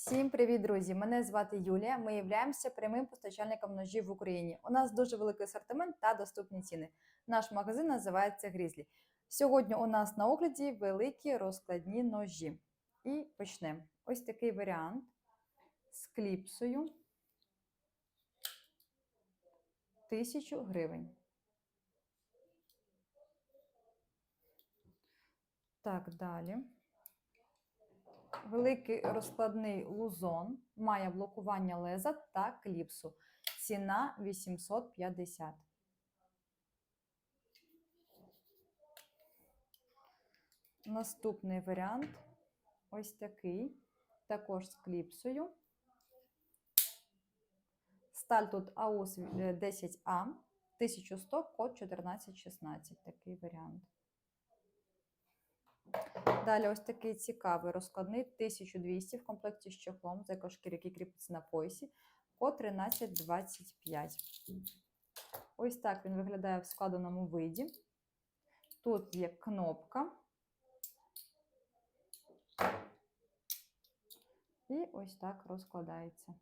Всім привіт, друзі! Мене звати Юлія. Ми являємося прямим постачальником ножів в Україні. У нас дуже великий асортимент та доступні ціни. Наш магазин називається Грізлі. Сьогодні у нас на огляді великі розкладні ножі. І почнемо. Ось такий варіант з кліпсою. 1000 гривень. Так, далі. Великий розкладний лузон має блокування леза та кліпсу. Ціна 850. Наступний варіант ось такий, також з кліпсою. Сталь тут АУС 10А, 1100, код 1416. Такий варіант. Далі ось такий цікавий розкладний 1200 в комплекті з чохлом, це екошкір, який кріпиться на поясі, код 1325. Ось так він виглядає в складеному виді. Тут є кнопка. І ось так розкладається.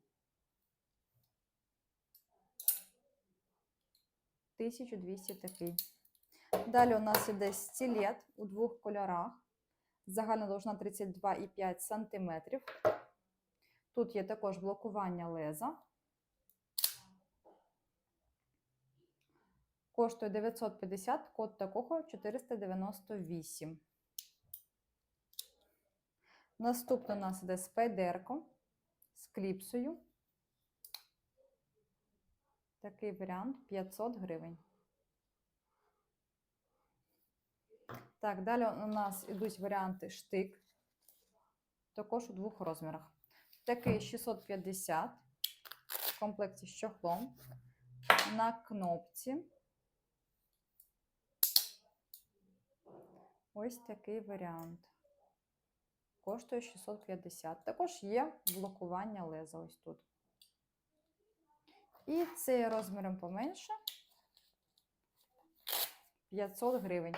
1200 такий. Далі у нас іде стілет у двох кольорах. Загальна довжина 32,5 см. Тут є також блокування леза. Коштує 950, код такого 498. Наступно у нас іде спайдерко з кліпсою. Такий варіант 500 гривень. Так, далі у нас йдуть варіанти штик, також у двох розмірах. Такий 650 в комплекті з чохлом. На кнопці. Ось такий варіант. Коштує 650. Також є блокування леза ось тут. І цей розміром поменше 500 гривень.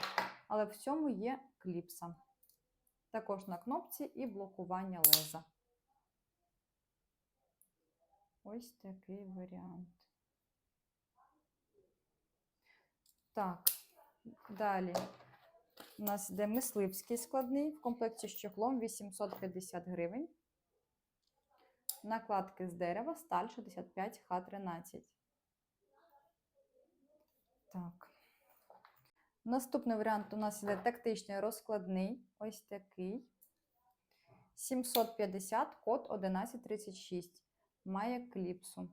Але в цьому є кліпса. Також на кнопці і блокування леза. Ось такий варіант. Так, далі у нас йде мисливський складний в комплекті з чехлом 850 гривень. Накладки з дерева сталь 65 Х13. Так. Наступний варіант у нас іде тактичний розкладний. Ось такий. 750, код 1136. Має кліпсу.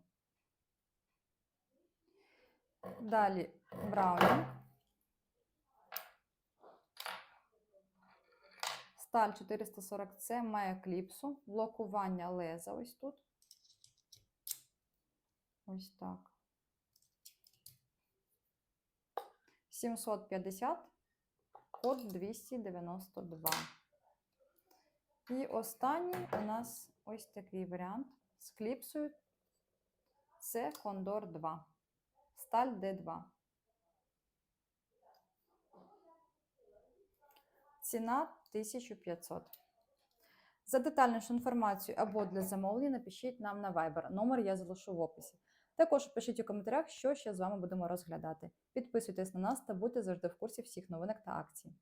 Далі Браунінг. Сталь 440C має кліпсу. Блокування леза ось тут. Ось так. 750, код 292. І останній у нас ось такий варіант з кліпсою. Це Кондор 2. Сталь D2. Ціна 1500. За детальнішу інформацію або для замовлення напишіть нам на Viber. Номер я залишу в описі. Також пишіть у коментарях, що ще з вами будемо розглядати. Підписуйтесь на нас та будьте завжди в курсі всіх новинок та акцій.